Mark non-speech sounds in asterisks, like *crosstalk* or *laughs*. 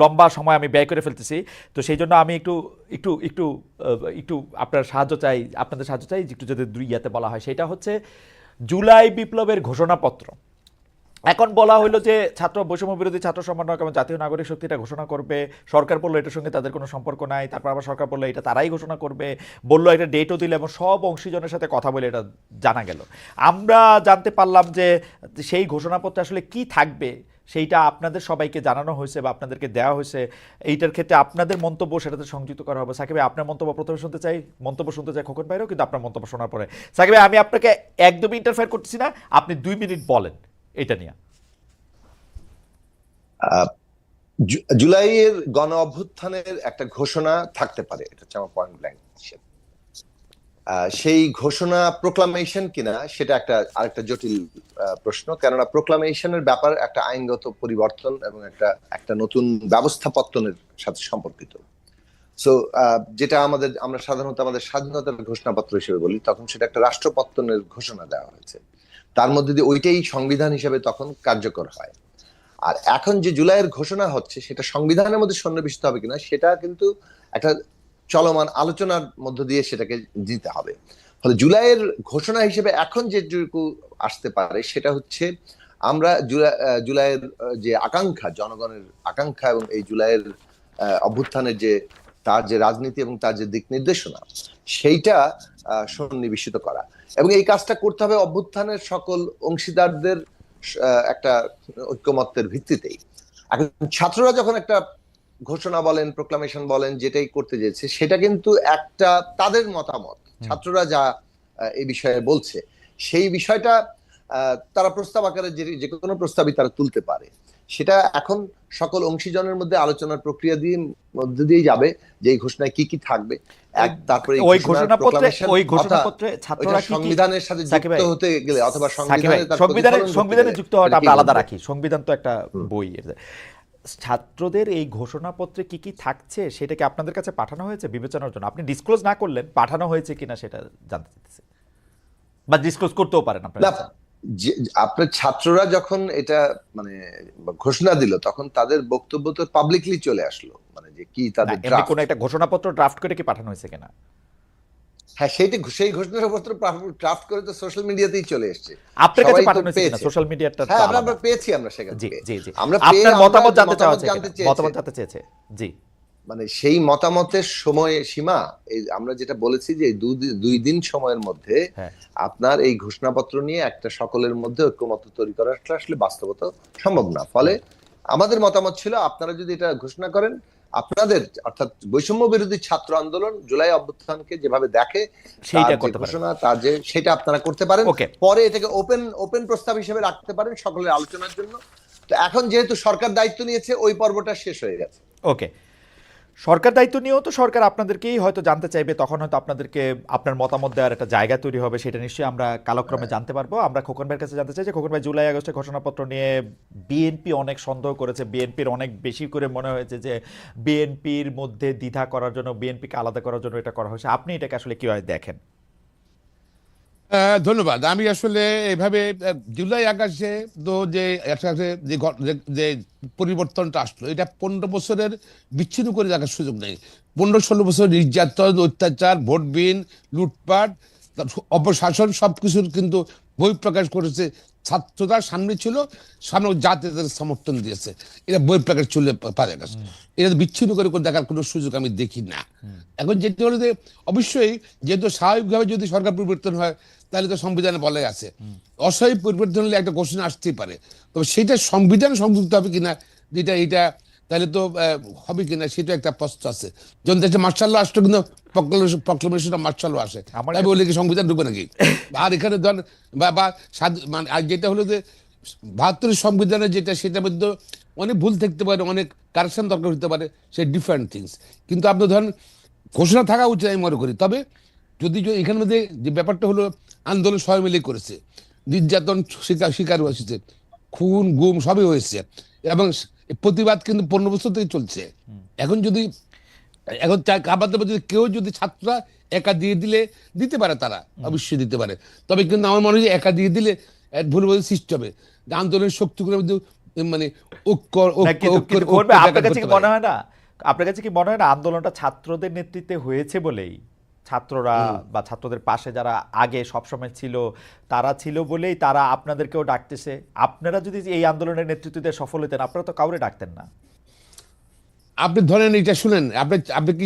লম্বা সময় আমি ব্যয় করে ফেলতেছি। তো সেই জন্য আমি একটু একটু একটু একটু আপনার সাহায্য চাই, আপনাদের সাহায্য চাই একটু যদি দুই ইয়াতে বলা হয়। সেটা হচ্ছে জুলাই বিপ্লবের ঘোষণাপত্র। এখন বলা হলো যে ছাত্র, বৈষম্য বিরোধী ছাত্র সমন্বয়ক এবং জাতীয় নাগরিক শক্তিটা ঘোষণা করবে। সরকার বলল এটার সঙ্গে তাদের কোনো সম্পর্ক নাই। তারপর আবার সরকার বলল এটা তারাই ঘোষণা করবে। বলল এটা ডেটও দিলে এবং সব অংশীজনের সাথে কথা বলে এটা জানা গেল। আমরা জানতে পারলাম যে সেই ঘোষণাপত্রে আসলে কি থাকবে। সেইটা আপনাদের সবাইকে জানানো হয়েছে বা আপনাদেরকে দেওয়া হয়েছে। এইটার ক্ষেত্রে আপনাদের মন্তব্য সেটাতে সংযুক্ত করা হবে। সাকিব আপনার মন্তব্য প্রথমে শুনতে চাই। মন্তব্য শুনতে চাই খোকন ভাইরও, কিন্তু আপনার মন্তব্য শোনার পরে। সাকিব আমি আপনাকে একদমই ইন্টারফেয়ার করতেছি না। আপনি দুই মিনিট বলেন এটা নিয়ে। জুলাইয়ের গণ অভ্যুত্থানের একটা ঘোষণা থাকতে পারে। এটা হচ্ছে আমার পয়েন্ট ব্ল্যাঙ্ক সেই ঘোষণা প্রোক্লামেশন কিনা সেটা একটা, আরেকটা জটিল প্রশ্ন। কেননা প্রোক্লামেশনের ব্যাপার একটা আইনগত পরিবর্তন এবং একটা একটা নতুন ব্যবস্থাপত্তনের সাথে সম্পর্কিত। সো যেটা আমাদের, আমরা সাধারণত আমাদের স্বাধীনতার ঘোষণাপত্র হিসেবে বলি, তখন সেটা একটা রাষ্ট্রপত্তনের ঘোষণা দেওয়া হয়েছে। তার মধ্যে দিয়ে ওইটাই সংবিধান হিসেবে তখন কার্যকর হয়। আর এখন যে জুলাইয়ের ঘোষণা হচ্ছে, সেটা সংবিধানের মধ্যে সন্নিবেশিত হবে কিনা, সেটা কিন্তু একটা চলমান আলোচনার মধ্য দিয়ে সেটাকে দিতে হবে। ফলে জুলাইয়ের ঘোষণা হিসেবে এখন যেটুকু আসতে পারে সেটা হচ্ছে আমরা জুলাই জুলাইয়ের যে আকাঙ্ক্ষা, জনগণের আকাঙ্ক্ষা এবং এই জুলাইয়ের অভ্যুত্থানের যে, তার যে রাজনীতি এবং তার যে দিক নির্দেশনা, সেইটা সন্নিবেশিত করা। এবং এই কাজটা করতে হবে অভ্যুত্থানের সকল অংশীদারদের একটা ঐক্যমত্যের ভিত্তিতেই। এখন ছাত্ররা যখন একটা ঘোষণা বলেন প্রোক্লামেশন বলেন যেটাই করতে যেছে সেটা কিন্তু একটা তাদের মতামত। ছাত্ররা যা এই বিষয়ে বলছে সেই বিষয়টা তারা প্রস্তাব আকারে যে যে কোনো প্রস্তাবই তারা তুলতে পারে। সেটা এখন সকল অংশীজনের মধ্যে আলোচনার প্রক্রিয়া দিয়ে মধ্যে দিয়ে যাবে যে এই ঘোষণায় কি কি থাকবে। এক তারপরে ওই ঘোষণাপত্রে ওই ঘোষণাপত্রে ছাত্ররা সংবিধানের সাথে যুক্ত হতে গেলে অথবা সংবিধানে সংবিধানে যুক্ত হওয়াটা আমরা আলাদা রাখি। সংবিধান তো একটা বই। ছাত্রদের এই ঘোষণাপত্রে কি কি থাকছে সেটা কি আপনাদের কাছে পাঠানো হয়েছে বিবেচনার জন্য? আপনি ডিসক্লোজ না করলেন পাঠানো হয়েছে কিনা সেটা জানতে চাইতেছি। বা ডিসক্লোজ করতেও পারেন আপনারা। আপনার ছাত্ররা যখন এটা মানে ঘোষণা দিল তখন তাদের বক্তব্য তো পাবলিকলি চলে আসলো মানে যে কি তাদের কোনো একটা ঘোষণাপত্র ড্রাফট করে কি পাঠানো হয়েছে কিনা? হ্যাঁ সেইটা সেই ঘোষণাপত্র ড্রাফট করে তো সোশ্যাল মিডিয়াতেই চলে এসেছে। আপনার কাছে পাঠানো হয়েছে সোশ্যাল মিডিয়াটা হ্যাঁ আমরা পেয়েছি আমরা সেখান জি জি জি। আমরা আপনার মতামত জানতে মতামত জানতে চেয়েছে। জি। মানে সেই মতামতের সময় সীমা এই আমরা যেটা বলেছি যে দুই দিন সময়ের মধ্যে হ্যাঁ। আপনার এই ঘোষণাপত্র নিয়ে একটা সকলের মধ্যে ঐক্যমত তৈরি করাটা আসলে বাস্তবতা সম্ভব না। ফলে আমাদের মতামত ছিল আপনারা যদি এটা ঘোষণা করেন আপনাদের অর্থাৎ বৈষম্য বিরোধী ছাত্র আন্দোলন জুলাই অভ্যুত্থানকে যেভাবে দেখে সেইটা করতে। ঘোষণা তার যে সেটা আপনারা করতে পারেন. পরে এটাকে ওপেন ওপেন প্রস্তাব হিসেবে রাখতে পারেন সকলের আলোচনার জন্য তো এখন যেহেতু সরকার দায়িত্ব নিয়েছে ওই পর্বটা শেষ হয়ে গেছে ওকে সরকার দায়িত্ব নিয়েও তো সরকার আপনাদেরকেই হয়তো জানতে চাইবে, তখন হয়তো আপনাদেরকে আপনার মতামত দেওয়ার একটা জায়গা তৈরি হবে, সেটা নিশ্চয়ই আমরা কালক্রমে জানতে পারব। আমরা খোকন ভাইয়ের কাছে জানতে চাই যে, খোকন ভাই, জুলাই আগস্টের ঘোষণাপত্র নিয়ে বিএনপি অনেক সন্দেহ করেছে বিএনপির অনেক বেশি করে মনে হয়েছে যে বিএনপির মধ্যে দ্বিধা করার জন্য বিএনপিকে আলাদা করার জন্য এটা করা হয়েছে। আপনি এটাকে আসলে কীভাবে দেখেন? ধন্যবাদ। আমি আসলে এভাবে জুলাই আকাশে তো যে একসাথে যে পরিবর্তনটা আসলো, এটা পনেরো বছরের বিচ্ছিন্ন করে দেখার সুযোগ নেই। পনেরো ষোলো বছর নির্যাতন, অত্যাচার, ভোটবিন, লুটপাট অপশাসন সব কিছুর কিন্তু বই প্রকাশ করেছে ছাত্ররা সামনে ছিল সামনে জাতি তাদের সমর্থন দিয়েছে। এটা বই প্যাকেট চলে পারে না। এটা বিচ্ছিন্ন করে দেখার কোনো সুযোগ আমি দেখি না। এখন যেটি হলো যে অবশ্যই যেহেতু স্বাভাবিকভাবে যদি সরকার পরিবর্তন হয় তাহলে তো সংবিধানে বলে আছে। অস্বাভাবিক পরিবর্তন হলে একটা ঘোষণা আসতেই পারে। তবে সেটা সংবিধান সংযুক্ত হবে কিনা যেটা এটা তাহলে তো হবে কিনা সেটা একটা প্রশ্ন আছে। যখন দেশে মার্শাল্লাহ আসতো কিন্তু প্রক্লেমেশন মার্শাল্লাহ আসে। তাই বলে কি সংবিধান ঢুকবে নাকি? *laughs* আর এখানে ধর বা মানে আর যেটা হলো যে বাহাত্তরের সংবিধানের যেটা সেটার মধ্যে অনেক ভুল থাকতে পারে অনেক কারেকশন দরকার হতে পারে সে ডিফারেন্ট থিংস কিন্তু আপনি ধরেন ঘোষণা থাকা উচিত আমি মনে করি। তবে যদি যদি এখানের মধ্যে যে ব্যাপারটা হলো আন্দোলন সবাই মিলে করেছে নির্যাতন শিকার শিকার হয়েছে খুন গুম সবই হয়েছে এবং প্রতিবাদ কিন্তু পনেরো বছর থেকে চলছে। এখন যদি এখন দাবার যদি কেউ যদি ছাত্ররা একা দিয়ে দিলে দিতে পারে তারা অবশ্যই দিতে পারে। তবে কিন্তু আমার মনে হয় একা দিয়ে দিলে ভুল বোঝার সৃষ্টি হবে। আন্দোলনের শক্তিগুলোর মধ্যে মানে ঐক্যের আপনার কাছে কি মনে হয় না? আপনার কাছে কি মনে হয় না আন্দোলনটা ছাত্রদের নেতৃত্বে হয়েছে বলেই? ছাত্ররা বা ছাত্রদের পাশে যারা আগে সবসময় ছিল তারা ছিল বলেই তারা আপনাদেরকেও ডাকতেছে। আপনারা যদি এই আন্দোলনের নেতৃত্ব দিয়ে সফল হতেন আপনারা তো কাউরে ডাকতেন না। আপনি ধরেন এটা শুনেন আপনি আপনি কি